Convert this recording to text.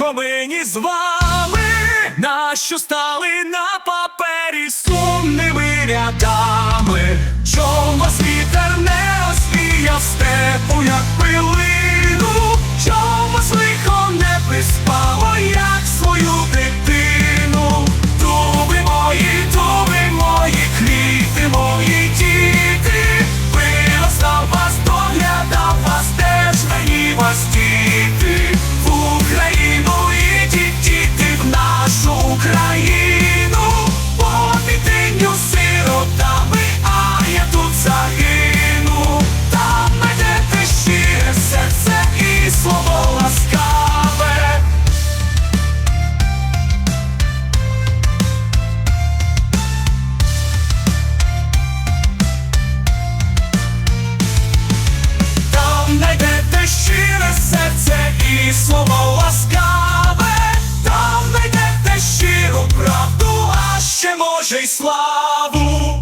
лихо мені з вами, нащо стали на папері сумними рядами, Чом вас Божий славу.